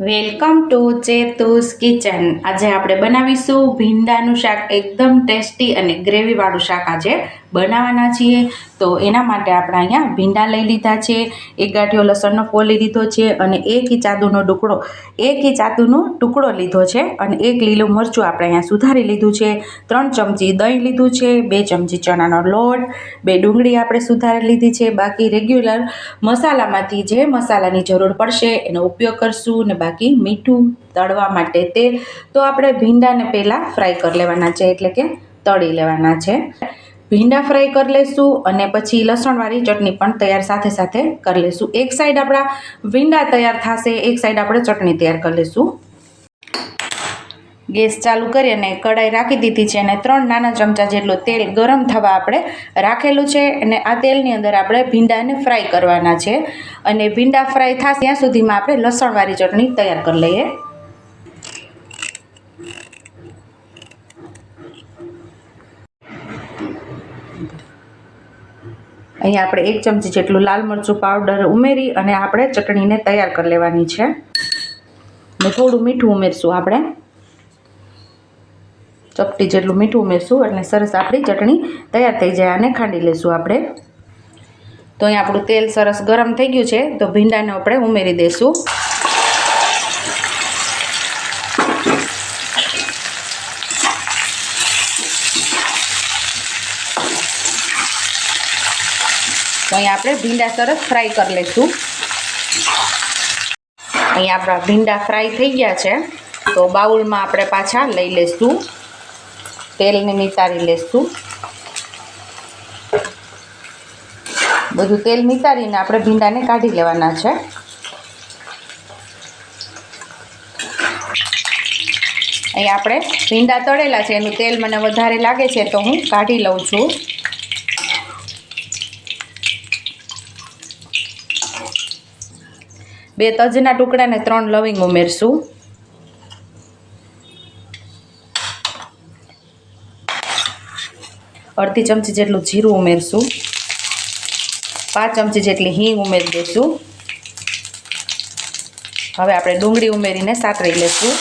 Welcome to ચેતુસ kitchen. આજે આપણે બનાવીશું ભીંડાનું શાક. એકદમ ટેસ્ટી અને ગ્રેવીવાળું શાક આજે. બનાવવાના છીએ. તો એના માટે આપણે અહીંયા ભીંડા લઈ લીધા છે, એક ગાંઠિયો લસણનો ફોલી લીધો છે અને એક ઇંચ આદુનો ટુકડો, એક ઇંચ આદુનો ટુકડો લીધો છે અને એક લીલું મરચું આપણે અહીંયા સુધારી લીધું છે, ત્રણ ચમચી દહીં લીધું છે, બે ચમચી ચણાનો લોટ, બે ડુંગળી આપણે સુધારી લીધી છે, બાકી રેગ્યુલર મસાલામાંથી જે મસાલાની જરૂર પડશે એનો ઉપયોગ કરશું ને બાકી મીઠું તળવા માટે તેલ. તો આપણે ભીંડાને પહેલાં ફ્રાય કરી લેવાના છે, એટલે કે તળી લેવાના છે. ભીંડા ફ્રાય કરી લઈશું અને પછી લસણવાળી ચટણી પણ તૈયાર સાથે સાથે કરી લઈશું એક સાઈડ આપણા ભીંડા તૈયાર થશે, એક સાઈડ આપણે ચટણી તૈયાર કરી લઈશું ગેસ ચાલુ કરી અને કઢાઈ રાખી દીધી છે અને ત્રણ નાના ચમચા જેટલું તેલ ગરમ થવા આપણે રાખેલું છે અને આ તેલની અંદર આપણે ભીંડાને ફ્રાય કરવાના છે. અને ભીંડા ફ્રાય થશે ત્યાં સુધીમાં આપણે લસણવાળી ચટણી તૈયાર કરી લઈએ. અહીંયા આપણે એક ચમચી જેટલું લાલ મરચું પાવડર ઉમેરી અને આપણે ચટણીને તૈયાર કરી લેવાની છે. ને થોડું મીઠું ઉમેરશું આપણે. ચપટી જેટલું મીઠું ઉમેરશું એટલે સરસ આપણી ચટણી તૈયાર થઈ જાય અને ખાંડી લઈશું આપણે. તો અહીં આપણું તેલ સરસ ગરમ થઈ ગયું છે, તો ભીંડાને આપણે ઉમેરી દઈશું તો અહીં આપણે ભીંડા સરસ ફ્રાય કરી લઈશું અહીંયા આપણા ભીંડા ફ્રાય થઈ ગયા છે. તો બાઉલમાં આપણે પાછા લઈ લઈશું તેલને નિતારી લઈશું બધું તેલ નિતારીને આપણે ભીંડાને કાઢી લેવાના છે. અહીં આપણે ભીંડા તળેલા છે. એનું તેલ મને વધારે લાગે છે તો હું કાઢી લઉં છું. બે તજના ટુકડાને ત્રણ લવિંગ ઉમેરશું. અડધી ચમચી જેટલું જીરું ઉમેરશું. પાંચ ચમચી જેટલી હિંગ ઉમેરી દઈશું. હવે આપણે ડુંગળી ઉમેરીને સાતરી લઈશું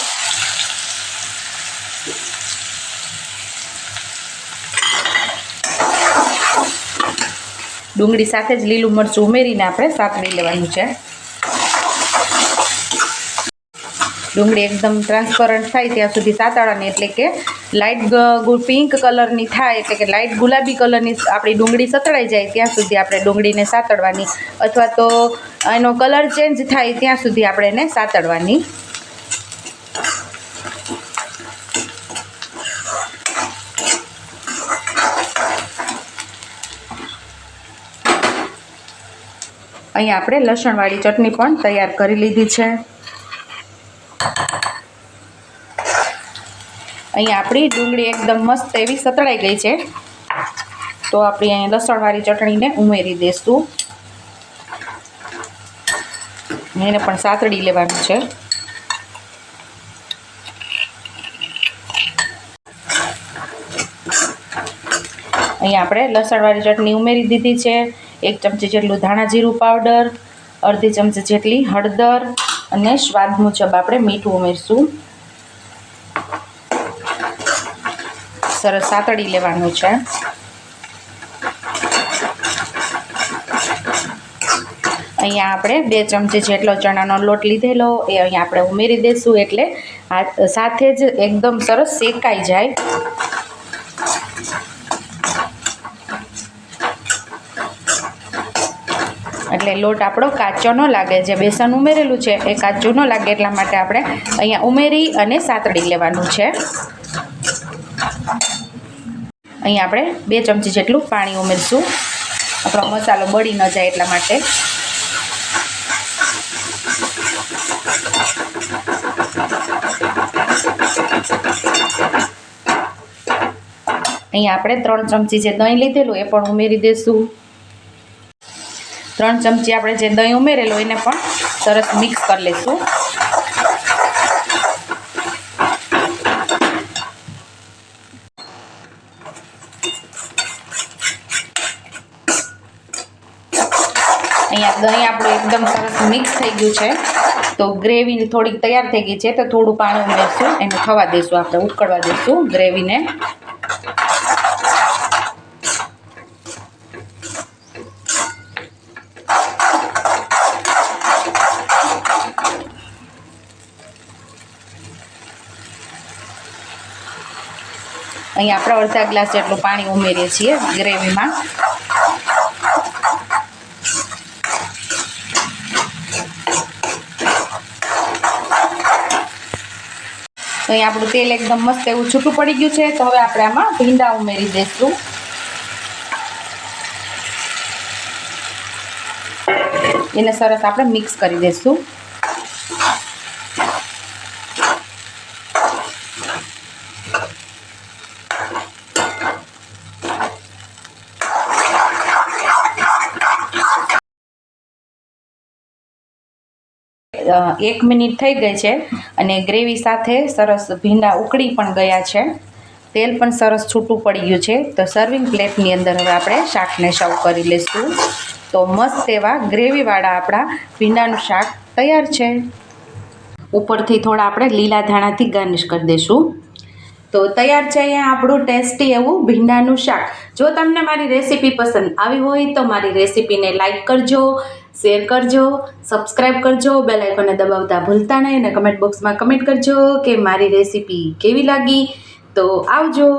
ડુંગળી સાથે જ લીલું મરચું ઉમેરીને આપણે સાતરી લેવાનું છે. ડુંગળી એકદમ ટ્રાન્સપરન્ટ થાય ત્યાં સુધી સાતાળાની. એટલે કે લાઇટ પિંક કલરની થાય, એટલે કે લાઇટ ગુલાબી કલરની આપણી ડુંગળી સતળાઈ જાય ત્યાં સુધી આપણે ડુંગળીને સાતળવાની. અથવા તો એનો કલર ચેન્જ થાય ત્યાં સુધી આપણે એને સાતળવાની. અહીંયા આપણે લસણવાળી ચટણી પણ તૈયાર કરી લીધી છે. અહીંયા આપણી ડુંગળી એકદમ મસ્ત એવી સતળાઈ ગઈ છે. તો આપણી અહીંયા લસણવાળી ચટણીને ઉમેરી દઈશું એને પણ સાતડી લેવાનું છે. અહીંયા આપણે લસણવાળી ચટણી ઉમેરી દીધી છે. એક ચમચી જેટલું ધાણા જીરું પાવડર, અડધી ચમચી જેટલી હળદર અને સ્વાદ મુજબ આપણે મીઠું ઉમેરશું. સરસ સાતડી લેવાનું છે. અહીંયા આપણે બે ચમચી જેટલો ચણાનો લોટ લીધેલો, એ અહીંયા આપણે ઉમેરી દઈશું એટલે સાથે જ એકદમ સરસ શેકાઈ જાય. એટલે લોટ આપણો કાચો ન લાગે. જે બેસન ઉમેરેલું છે એ કાચું ન લાગે, એટલા માટે આપણે અહીંયા ઉમેરી અને સાતડી લેવાનું છે. અહીં આપણે બે ચમચી જેટલું પાણી ઉમેરશું. આપણો મસાલો બળી ન જાય એટલા માટે. અહીંયા આપણે ત્રણ ચમચી જે દહીં લીધેલું એ પણ ઉમેરી દઈશું ત્રણ ચમચી આપણે જે દહીં ઉમેરેલું એને પણ સરસ મિક્સ કરી લઈશું અહીંયા દહીં આપણું એકદમ સરસ મિક્સ થઈ ગયું છે. તો ગ્રેવી થોડીક તૈયાર થઈ ગઈ છે, તો થોડું પાણી ઉમેરશું, એને થવા દઈશું આપણે, ઉકળવા દઈશું ગ્રેવીને. અહીં આપણે અડધા ગ્લાસ જેટલું પાણી ઉમેરીએ છીએ ગ્રેવીમાં. તો અહીં આપણું તેલ એકદમ મસ્ત એવું છૂટું પડી ગયું છે, તો હવે આપણે આમાં ભીંડા ઉમેરી દઈશું. એને સરસ આપણે મિક્સ કરી દઈશું. એક મિનિટ થઈ ગઈ છે અને ગ્રેવી સાથે સરસ ભીંડા ઉકળી પણ ગયા છે. તેલ પણ સરસ છૂટું પડી ગયું છે. તો સર્વિંગ પ્લેટની અંદર હવે આપણે શાકને સર્વ કરી લઈશું. તો મસ્ત એવા ગ્રેવીવાળા આપણા ભીંડાનું શાક તૈયાર છે. ઉપરથી થોડા આપણે લીલા ધાણાથી ગાર્નિશ કરી દઈશું. તો તૈયાર છે અહીંયા આપણું ટેસ્ટી એવું ભીંડાનું શાક. જો તમને મારી રેસીપી પસંદ આવી હોય તો મારી રેસીપીને લાઇક કરજો, શેર કરજો, સબસ્ક્રાઇબ કરજો, બેલ આઇકોને દબાવતા ભૂલતા નહીં અને કમેન્ટ બોક્સમાં કમેન્ટ કરજો કે મારી રેસીપી કેવી લાગી. તો આવજો.